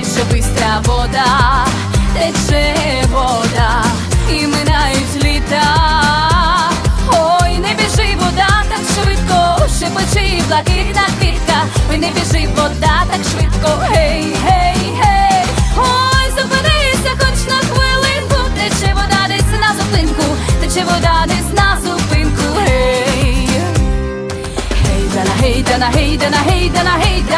тече бистра вода, тече вода, і минають літа. Ой, не біжи вода так швидко, шепочи блакитна квітка. Ой, не біжи вода так швидко, гей, гей, гей. Ой, зупинися хоч на хвилинку, тече вода десь на зупинку, тече вода десь на зупинку, гей. Гейдана, гейдана, гейдана, гейдана, гейдана,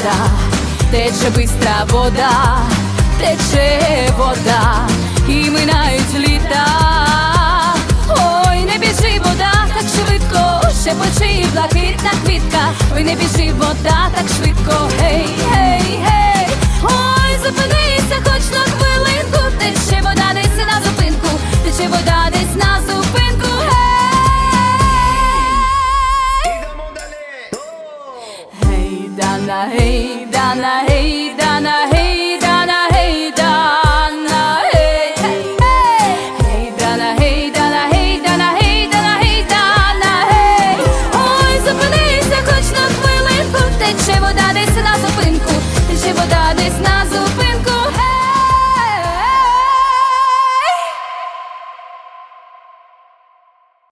вода, тече бистра вода, тече вода, і минають літа. Ой, не біжи вода так швидко, шепочи блакитна квітка. Ой, не біжи вода так швидко, гей, гей, гей. Ой, зупини I'm not Anaheim.